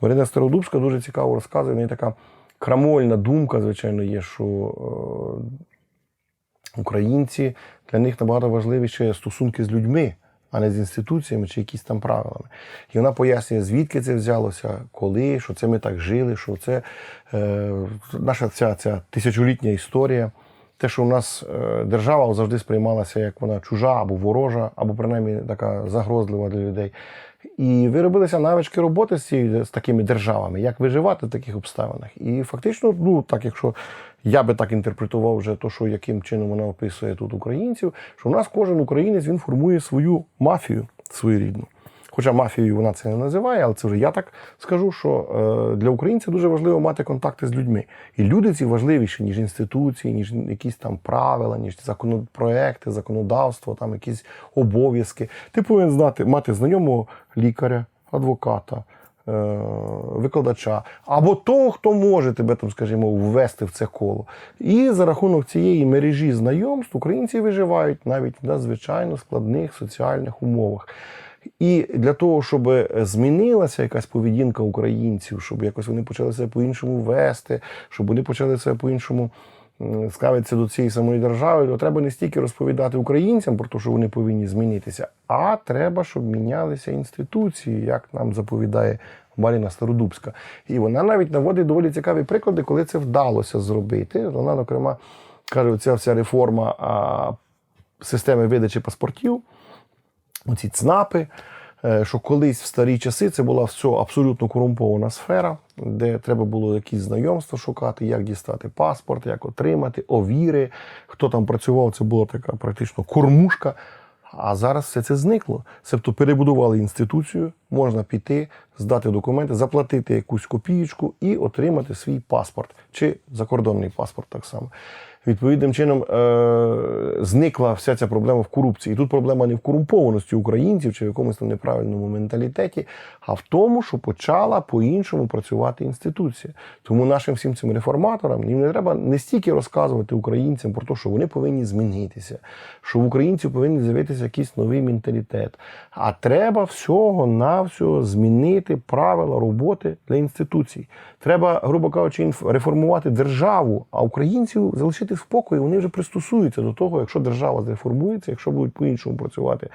Марина Стародубська дуже цікаво розказує. В неї така крамольна думка, звичайно, є, що е, українці для них набагато важливіше стосунки з людьми, а не з інституціями чи якісь там правилами. І вона пояснює, звідки це взялося, коли, що це ми так жили, що це е, наша ця, ця тисячолітня історія. Те, що у нас е, держава завжди сприймалася як вона чужа або ворожа, або принаймні така загрозлива для людей. І виробилися навички роботи з, цією, з такими державами, як виживати в таких обставинах. І фактично, ну так, якщо я би так інтерпретував вже то, що яким чином вона описує тут українців, що у нас кожен українець він формує свою мафію своєрідну. Хоча мафією вона це не називає, але це вже я так скажу, що е, для українця дуже важливо мати контакти з людьми. І люди ці важливіші, ніж інституції, ніж якісь там правила, ніж законопроекти, законодавство, там якісь обов'язки. Ти повинен знати, мати знайомого лікаря, адвоката. е, Викладача або того, хто може тебе там, скажімо, ввести в це коло. І за рахунок цієї мережі знайомств українці виживають навіть в надзвичайно складних соціальних умовах. І для того, щоб змінилася якась поведінка українців, щоб якось вони почали себе по-іншому вести, щоб вони почали себе по-іншому м, ставитися до цієї самої держави, то треба не стільки розповідати українцям про те, що вони повинні змінитися, а треба, щоб мінялися інституції, як нам заповідає Маріна Стародубська. І вона навіть наводить доволі цікаві приклади, коли це вдалося зробити. Вона, зокрема, каже, ця вся реформа системи видачі паспортів оці ЦНАПи, е, що колись в старі часи це була все абсолютно корумпована сфера, де треба було якісь знайомства шукати, як дістати паспорт, як отримати, овіри. Хто там працював, це була така практично кормушка. А зараз все це зникло. Себто перебудували інституцію, можна піти, здати документи, заплатити якусь копієчку і отримати свій паспорт чи закордонний паспорт так само. Відповідним чином е- зникла вся ця проблема в корупції. І тут проблема не в корумпованості українців чи в якомусь там неправильному менталітеті, а в тому, що почала по-іншому працювати інституція. Тому нашим всім цим реформаторам їм не треба не стільки розказувати українцям про те, що вони повинні змінитися, що в українців повинен з'явитися якийсь новий менталітет. А треба всього навсього змінити правила роботи для інституцій. Треба, грубо кажучи, реформувати державу, а українців залишити в спокої. Вони вже пристосуються до того, якщо держава зреформується, якщо будуть по-іншому працювати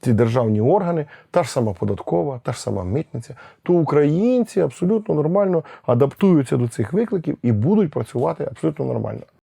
ці державні органи, та ж сама податкова, та ж сама митниця, то українці абсолютно нормально адаптуються до цих викликів і будуть працювати абсолютно нормально.